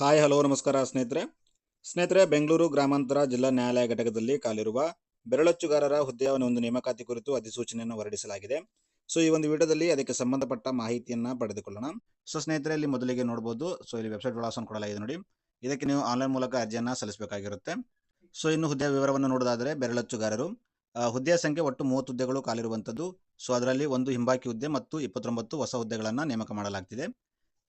Hi hello ನಮಸ್ಕಾರ ಸ್ನೇಹಿತರೆ. ಸ್ನೇಹಿತರೆ, ಬೆಂಗಳೂರು ಗ್ರಾಮಾಂತರ ಜಿಲ್ಲಾ ನ್ಯಾಯಾಲಯ ಘಟಕದಲ್ಲಿ ಕಾಲಿರುವ ಬೆರಳಚ್ಚುಗಾರರ ಹುದ್ದೆಯ ಒಂದು ನೇಮಕಾತಿ ಕುರಿತು ಅಧಿಸೂಚನೆಯನ್ನು ಹೊರಡಿಸಲಾಗಿದೆ. ಸೊ ಈ ಒಂದು ವಿಡಿಯೋದಲ್ಲಿ ಅದಕ್ಕೆ ಸಂಬಂಧಪಟ್ಟ ಮಾಹಿತಿಯನ್ನ ಪಡೆದುಕೊಳ್ಳೋಣ. ಸೊ ಸ್ನೇಹಿತರೆ, ಇಲ್ಲಿ ಮೊದಲಿಗೆ ನೋಡಬಹುದು ಸೊ ಇಲ್ಲಿ ವೆಬ್ಸೈಟ್ ವಿಳಾಸವನ್ನು ಕೊಡಲಾಗಿದೆ ನೋಡಿ. ಇದಕ್ಕೆ ನೀವು ಆನ್ಲೈನ್ ಮೂಲಕ ಅರ್ಜಿಯನ್ನು ಸಲ್ಲಿಸಬೇಕಾಗಿರುತ್ತೆ. ಸೊ ಇನ್ನು ಹುದ್ದೆಯ ವಿವರವನ್ನು ನೋಡೋದಾದ್ರೆ ಬೆರಳಚ್ಚುಗಾರರು. ಹುದ್ದೆಯ ಸಂಖ್ಯೆ ಒಟ್ಟು ಮೂವತ್ತು ಹುದ್ದೆಗಳು ಕಾಲಿರುವಂಥದ್ದು ಸೊ ಅದರಲ್ಲಿ ಒಂದು ಹಿಂಬಾಕಿ ಹುದ್ದೆ ಮತ್ತು ಇಪ್ಪತ್ತೊಂಬತ್ತು ಹೊಸ ಹುದ್ದೆಗಳನ್ನು ನೇಮಕ ಮಾಡಲಾಗ್ತಿದೆ.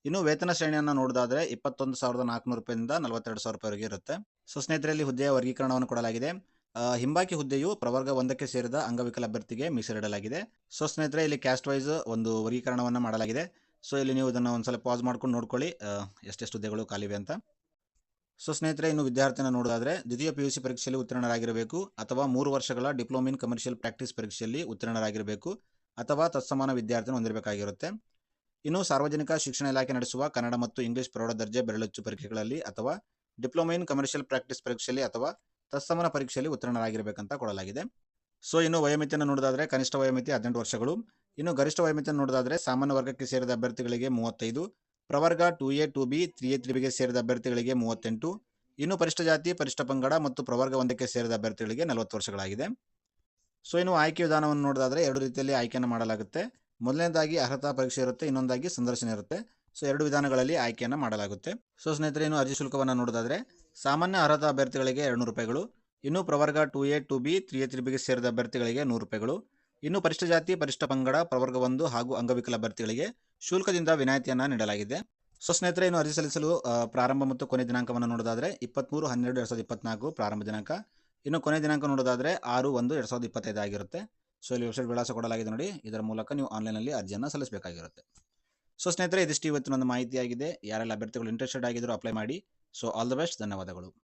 ಇನ್ನು ವೇತನ ಶ್ರೇಣಿಯನ್ನು ನೋಡೋದಾದ್ರೆ ಇಪ್ಪತ್ತೊಂದು ಸಾವಿರದ ನಾಲ್ಕುನೂರು ರೂಪಾಯಿಂದ ನಲವತ್ತೆರಡು ಸಾವಿರ ರೂಪಾಯಿವರೆಗೆ ಇರುತ್ತೆ. ಸೊ ಸ್ನೇಹಿತರಲ್ಲಿ ಹುದ್ದೆಯ ವರ್ಗೀಕರಣವನ್ನು ಕೊಡಲಾಗಿದೆ. ಹಿಂಬಾಕಿ ಹುದ್ದೆಯು ಪ್ರವರ್ಗ ಒಂದಕ್ಕೆ ಸೇರಿದ ಅಂಗವಿಕಲ ಅಭ್ಯರ್ಥಿಗೆ ಮೀಸಲಿಡಲಾಗಿದೆ ಸೊ ಸ್ನೇಹಿತರೆ, ಇಲ್ಲಿ ಕ್ಯಾಸ್ಟ್ ವೈಸ್ ಒಂದು ವರ್ಗೀಕರಣವನ್ನು ಮಾಡಲಾಗಿದೆ. ಸೊ ಇಲ್ಲಿ ನೀವು ಇದನ್ನು ಒಂದ್ಸಲ ಪಾಸ್ ಮಾಡ್ಕೊಂಡು ನೋಡ್ಕೊಳ್ಳಿ. ಎಷ್ಟೆಷ್ಟು ಹುದ್ದೆಗಳು ಖಾಲಿವೆ ಅಂತ. ಸೊ ಸ್ನೇಹಿತರೆ, ಇನ್ನು ವಿದ್ಯಾರ್ಥಿನ ನೋಡೋದಾದ್ರೆ ದ್ವಿತೀಯ ಪಿ ಯು ಸಿ ಪರೀಕ್ಷೆಯಲ್ಲಿ ಉತ್ತೀರ್ಣರಾಗಿರಬೇಕು ಅಥವಾ ಮೂರು ವರ್ಷಗಳ ಡಿಪ್ಲೊಮಾ ಇನ್ ಕಮರ್ಷಿಯಲ್ ಪ್ರಾಕ್ಟೀಸ್ ಪರೀಕ್ಷೆಯಲ್ಲಿ ಉತ್ತೀರ್ಣರಾಗಿರಬೇಕು ಅಥವಾ ತತ್ಸಮಾನ ವಿದ್ಯಾರ್ಥಿನ ಹೊಂದಿರಬೇಕಾಗಿರುತ್ತೆ. ಇನ್ನು ಸಾರ್ವಜನಿಕ ಶಿಕ್ಷಣ ಇಲಾಖೆ ನಡೆಸುವ ಕನ್ನಡ ಮತ್ತು ಇಂಗ್ಲಿಷ್ ಪ್ರೌಢ ದರ್ಜೆ ಬೆರಳಚ್ಚು ಪರೀಕ್ಷೆಗಳಲ್ಲಿ ಅಥವಾ ಡಿಪ್ಲೊಮಾ ಇನ್ ಕಮರ್ಷಿಯಲ್ ಪ್ರಾಕ್ಟೀಸ್ ಪರೀಕ್ಷೆಯಲ್ಲಿ ಅಥವಾ ತತ್ಸಮನ ಪರೀಕ್ಷೆಯಲ್ಲಿ ಉತ್ತೀರ್ಣರಾಗಿರಬೇಕಂತ ಕೊಡಲಾಗಿದೆ. ಸೊ, ಇನ್ನು ವಯೋಮಿತಿಯನ್ನು ನೋಡೋದಾದರೆ ಕನಿಷ್ಠ ವಯೋಮಿತಿ ಹದಿನೆಂಟು ವರ್ಷಗಳು. ಇನ್ನು ಗರಿಷ್ಠ ವಯೋಮಿತಿಯನ್ನು ನೋಡೋದಾದರೆ ಸಾಮಾನ್ಯ ವರ್ಗಕ್ಕೆ ಸೇರಿದ ಅಭ್ಯರ್ಥಿಗಳಿಗೆ ಮೂವತ್ತೈದು, ಪ್ರವರ್ಗ two A, two B, three A, three ಬಿಗೆ ಸೇರಿದ ಅಭ್ಯರ್ಥಿಗಳಿಗೆ ಮೂವತ್ತೆಂಟು, ಇನ್ನು ಪರಿಷ್ಠ ಜಾತಿ ಪರಿಷ್ಠ ಪಂಗಡ ಮತ್ತು ಪ್ರವರ್ಗ ಒಂದಕ್ಕೆ ಸೇರಿದ ಅಭ್ಯರ್ಥಿಗಳಿಗೆ ನಲವತ್ತು ವರ್ಷಗಳಾಗಿದೆ. ಸೊ, ಇನ್ನು ಆಯ್ಕೆ ವಿಧಾನವನ್ನು ನೋಡೋದಾದರೆ ಎರಡು ರೀತಿಯಲ್ಲಿ ಆಯ್ಕೆಯನ್ನು ಮಾಡಲಾಗುತ್ತೆ. ಮೊದಲನೇದಾಗಿ ಅರ್ಹತಾ ಪರೀಕ್ಷೆ ಇರುತ್ತೆ, ಇನ್ನೊಂದಾಗಿ ಸಂದರ್ಶನ ಇರುತ್ತೆ. ಸೊ ಎರಡು ವಿಧಾನಗಳಲ್ಲಿ ಆಯ್ಕೆಯನ್ನು ಮಾಡಲಾಗುತ್ತೆ. ಸೊ ಸ್ನೇಹಿತರೆ, ಇನ್ನು ಅರ್ಜಿ ಶುಲ್ಕವನ್ನು ನೋಡೋದಾದ್ರೆ, ಸಾಮಾನ್ಯ ಅರ್ಹತಾ ಅಭ್ಯರ್ಥಿಗಳಿಗೆ ಎರಡು ರೂಪಾಯಿಗಳು, ಇನ್ನು ಪ್ರವರ್ಗ two A two B, three A three ಬಿಗೆ ಸೇರಿದ ಅಭ್ಯರ್ಥಿಗಳಿಗೆ ನೂರು ರೂಪಾಯಿಗಳು, ಇನ್ನು ಪರಿಷ್ಠ ಜಾತಿ, ಪರಿಷ್ಠ ಪಂಗಡ, ಪ್ರವರ್ಗ ಒಂದು ಹಾಗೂ ಅಂಗವಿಕಲ ಅಭ್ಯರ್ಥಿಗಳಿಗೆ ಶುಲ್ಕದಿಂದ ವಿನಾಯಿತಿಯನ್ನು ನೀಡಲಾಗಿದೆ. ಸೊ ಸ್ನೇಹಿತರೆ, ಇನ್ನು ಅರ್ಜಿ ಸಲ್ಲಿಸಲು ಪ್ರಾರಂಭ ಮತ್ತು ಕೊನೆ ದಿನಾಂಕವನ್ನು ನೋಡೋದಾದ್ರೆ ಇಪ್ಪತ್ತ್ಮೂರು ಹನ್ನೆರಡು, ಎರಡು ಸಾವಿರದ ಇಪ್ಪತ್ನಾಲ್ಕು, ಪ್ರಾರಂಭ ದಿನಾಂಕ. ಇನ್ನು ಕೊನೆ ದಿನಾಂಕ ನೋಡೋದಾದ್ರೆ, ಆರು, ಒಂದು, ಎರಡು ಸಾವಿರದ ಇಪ್ಪತ್ತೈದು ಆಗಿರುತ್ತೆ. ಸೊ ಇಲ್ಲಿ ವೆಬ್ಸೈಟ್ ವಿಳಾಸ ಕೊಡಲಾಗಿದೆ ನೋಡಿ. ಇದರ ಮೂಲಕ ನೀವು ಆನ್ಲೈನಲ್ಲಿ ಅರ್ಜಿಯನ್ನು ಸಲ್ಲಿಸಬೇಕಾಗಿರುತ್ತೆ. ಸೊ ಸ್ನೇಹಿತರೆ, ಇದಿಷ್ಟು ಇವತ್ತಿನ ಒಂದು ಮಾಹಿತಿಯಾಗಿದೆ. ಯಾರೆಲ್ಲ ಅಭ್ಯರ್ಥಿಗಳು ಇಂಟ್ರೆಸ್ಟೆಡ್ ಆಗಿದ್ರು ಅಪ್ಲೈ ಮಾಡಿ. ಸೊ ಆಲ್ ದ ಬೆಸ್ಟ್ ಧನ್ಯವಾದಗಳು.